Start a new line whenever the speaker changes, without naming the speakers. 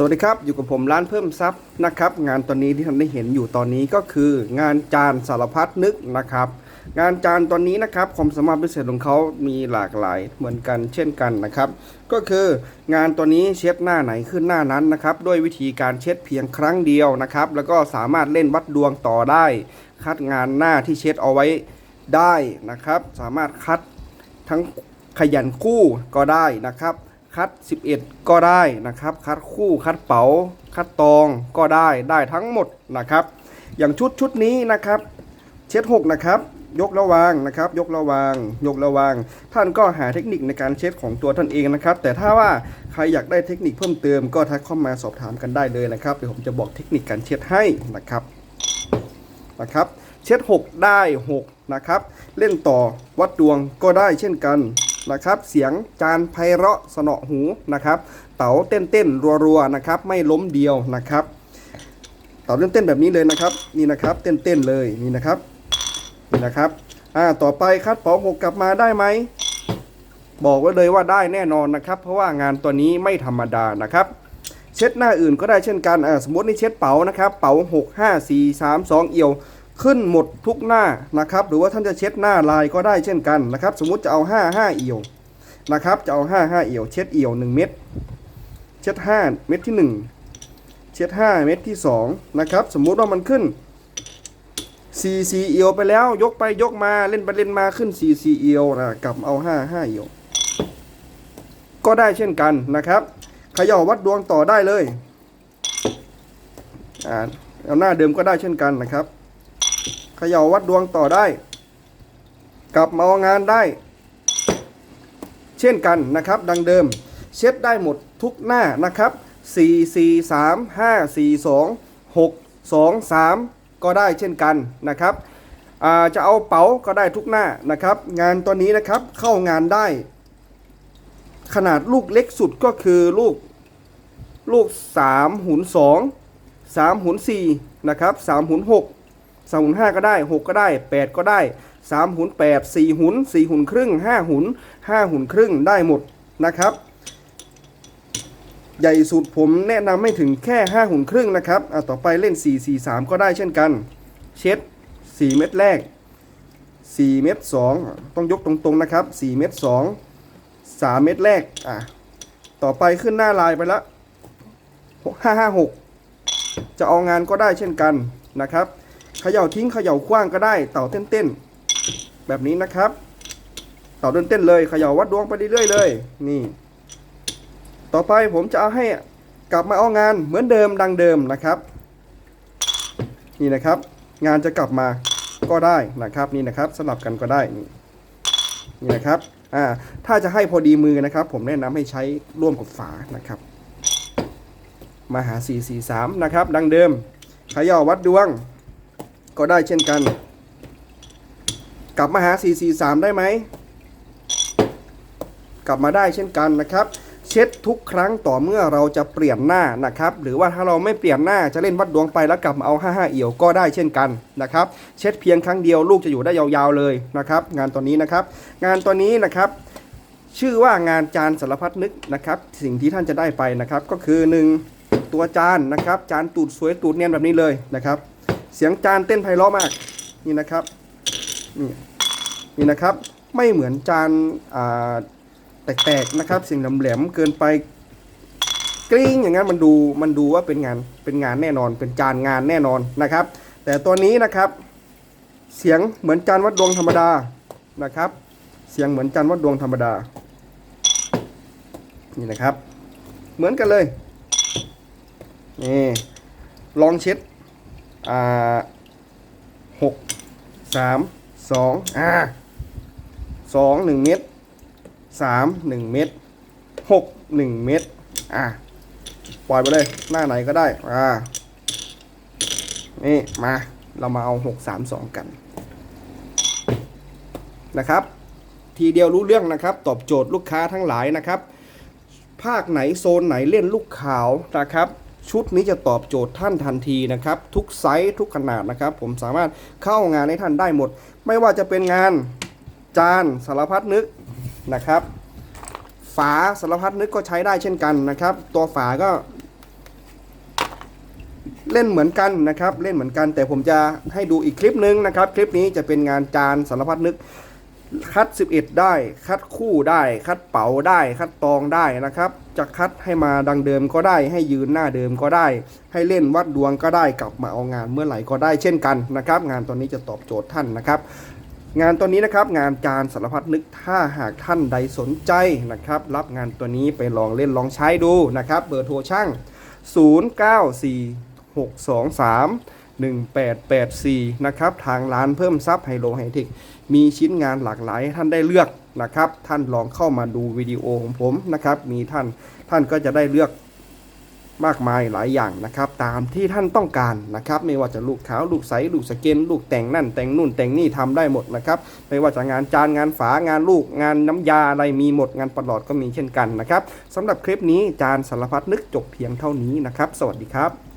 สวัสดีครับ อยู่กับผมร้านเพิ่มทรัพย์นะครับ งานตอนนี้ที่ท่านได้เห็นอยู่ตอนนี้ก็คือ งานจานสารพัดนึกนะครับ งานจานตอนนี้นะครับความสามารถพิเศษของเขามีหลากหลายเหมือนกันเช่นกันนะครับ ก็คืองานตัวนี้เช็ดหน้าไหนขึ้นหน้านั้นนะครับด้วยวิธีการเช็ดเพียงครั้งเดียวนะครับ แล้วก็สามารถเล่นวัดดวงต่อได้ คัดงานหน้าที่เช็ดเอาไว้ได้นะครับ สามารถคัดทั้งขยันคู่ก็ได้นะครับ คัด 11 ก็ได้นะครับ คัดคู่คัดเป๋า คัดตองก็ได้ได้ทั้งหมดนะครับ อย่างชุดชุดนี้นะครับ เช็ดหกนะครับ ยกระวางนะครับ ยกระวางยกระวาง ท่านก็หาเทคนิคในการเช็ดของตัวท่านเองนะครับ แต่ถ้าว่าใครอยากได้เทคนิคเพิ่มเติมก็ทักเข้ามาสอบถามกันได้เลยนะครับเดี๋ยวผมจะบอกเทคนิคการเช็ดให้นะครับนะครับ เช็ด 6 ได้ 6 นะครับ เล่นต่อวัดดวงก็ได้เช่นกัน นะครับ เสียงจานไพเราะสนอหูนะครับ เต๋าเต้นเต้นรัวๆนะครับ ไม่ล้มเดียวนะครับ เต๋าเต้นเต้นแบบนี้เลยนะครับ นี่นะครับ เต้นเต้นเลยนี่นะครับนี่นะครับอ่าต่อไปคัดเป๋าหกกลับมาได้ไหมบอกไว้เลยว่าได้แน่นอนนะครับ เพราะว่างานตัวนี้ไม่ธรรมดานะครับ เช็ดหน้าอื่นก็ได้เช่นกันอ่าสมมตินี่เช็ดเป๋านะครับ เป๋า 6 5 4 3 2 เอียว ขึ้นหมดทุกหน้านะครับ หรือว่าท่านจะเช็ดหน้าลายก็ได้เช่นกันนะครับ สมมุติจะเอา 5 5 เอี่ยวนะครับ จะเอา 5 5 เอี่ยว เช็ดเอี่ยว 1 เม็ดเช็ด 5 เม็ดที่ 1 เช็ด 5 เม็ดที่2นะครับ สมมุติว่ามันขึ้น4 4เอี่ยวไปแล้ว ยกไปยกมาเล่นไปเล่นมาขึ้น4 4เอี่ยวนะกลับเอา 5 5 เอี่ยว ก็ได้เช่นกันนะครับขย่าวัดดวงต่อได้เลยอ่าเอาหน้าเดิมก็ได้เช่นกันนะครับ เขย่าวัดดวงต่อได้ กลับมาเอางานได้ เช่นกันนะครับดังเดิม เช็ดได้หมดทุกหน้านะครับ 4 4 3 5 4 2 6 2 3 ก็ได้เช่นกันนะครับจะเอาเป๋าก็ได้ทุกหน้านะครับ งานตัวนี้นะครับเข้างานได้ ขนาดลูกเล็กสุดก็คือลูกลูก3หุน2 3หุน4นะครับ3หุน6 3หุน5ก็ได้6ก็ได้8ก็ได้3หุน8 4หุน4หุนครึ่ง5หุน5หุนครึ่งได้หมดนะครับ ใหญ่สุดผมแนะนำไม่ถึงแค่5หุนครึ่งนะครับอะต่อไปเล่น4 4 3ก็ได้เช่นกัน เช็ด4เม็ดแรก4เม็ด2ต้องยกตรงๆนะครับ4เม็ด2 3เม็ดแรกอะต่อไปขึ้นหน้าลายไปละ5 5 6จะเอางานก็ได้เช่นกันนะครับ เขย่าทิ้งเขย่าคว้างก็ได้ เต่าเต้นๆแบบนี้นะครับ เต่าเต้นๆเลยเขย่าวัดดวงไปเรื่อยๆเลย นี่ ต่อไปผมจะเอาให้กลับมาเอางานเหมือนเดิมดังเดิมนะครับ นี่นะครับ งานจะกลับมาก็ได้นะครับ นี่นะครับสลับกันก็ได้นี่นี่นะครับอ่าถ้าจะให้พอดีมือนะครับ ผมแนะนำให้ใช้ร่วมกับฝานะครับมาหา 443 นะครับ ดังเดิมเขย่าวัดดวง ก็ได้เช่นกัน กลับมาหา 443 ได้ไหม กลับมาได้เช่นกันนะครับ เช็ดทุกครั้งต่อเมื่อเราจะเปลี่ยนหน้านะครับ หรือว่าถ้าเราไม่เปลี่ยนหน้าจะเล่นวัดดวงไปแล้วกลับมาเอา 55 เอี่ยวก็ได้เช่นกันนะครับ เช็ดเพียงครั้งเดียวลูกจะอยู่ได้ยาวๆเลยนะครับ งานตัวนี้นะครับ งานตัวนี้นะครับชื่อว่างานจานสารพัดนึกนะครับ สิ่งที่ท่านจะได้ไปนะครับ ก็คือ 1 ตัวจานนะครับ จานตูดสวยตูดเนียนแบบนี้เลยนะครับ เสียงจานเต้นไพเราะมาก นี่นะครับ นี่นี่นะครับ ไม่เหมือนจานแตกๆนะครับ เสียงแหลมๆเกินไปกริ้งอย่างนั้นมันดูมันดูว่าเป็นงานเป็นงานแน่นอน เป็นจานงานแน่นอนนะครับ แต่ตัวนี้นะครับ เสียงเหมือนจานวัดดวงธรรมดานะครับ เสียงเหมือนจานวัดดวงธรรมดา นี่นะครับ เหมือนกันเลยนี่ลองเช็ด อ่าหกสามสองอ่าสองหนึ่งเม็ดสามหนึ่งเม็ดหกหนึ่งเม็ดอ่าปล่อยไปเลย หน้าไหนก็ได้ อ่า นี่ มา เรามาเอาหกสามสองกัน นะครับ ทีเดียวรู้เรื่องนะครับ ตอบโจทย์ลูกค้าทั้งหลายนะครับ ภาคไหนโซนไหนเล่นลูกขาวนะครับ ชุดนี้จะตอบโจทย์ท่านทันทีนะครับ ทุกไซส์ทุกขนาดนะครับ ผมสามารถเข้างานให้ท่านได้หมด ไม่ว่าจะเป็นงานจานสารพัดนึกนะครับ ฝาสารพัดนึกก็ใช้ได้เช่นกันนะครับ ตัวฝาก็เล่นเหมือนกันนะครับ เล่นเหมือนกัน แต่ผมจะให้ดูอีกคลิปนึงนะครับ คลิปนี้จะเป็นงานจานสารพัดนึก คัด 11 ได้ คัดคู่ได้ คัดเป๋าได้ คัดตองได้นะครับ จะคัดให้มาดังเดิมก็ได้ ให้ยืนหน้าเดิมก็ได้ ให้เล่นวัดดวงก็ได้กลับมาเอางานเมื่อไหร่ก็ได้เช่นกันนะครับ งานตัวนี้จะตอบโจทย์ท่านนะครับงานตัวนี้นะครับงานจานสารพัดนึกถ้าหากท่านใดสนใจนะครับรับงานตัวนี้ไปลองเล่นลองใช้ดูนะครับเบอร์โทรช่าง 094623 1884 นะครับ ทางร้านเพิ่มทรัพย์ไฮโลไฮเทค มีชิ้นงานหลากหลายท่านได้เลือกนะครับ ท่านลองเข้ามาดูวิดีโอของผมนะครับ มีท่าน ท่านก็จะได้เลือกมากมายหลายอย่างนะครับ ตามที่ท่านต้องการนะครับ ไม่ว่าจะลูกขาวลูกใสลูกสเกนลูกแต่งนั่น แต่งนู่นแต่งนี่ทำได้หมดนะครับ ไม่ว่าจะงานจานงานฝางานลูกงานน้ำยาอะไรมีหมดงานประหลอดก็มีเช่นกันนะครับสำหรับคลิปนี้จานสารพัดนึกจบเพียงเท่านี้นะครับ สวัสดีครับ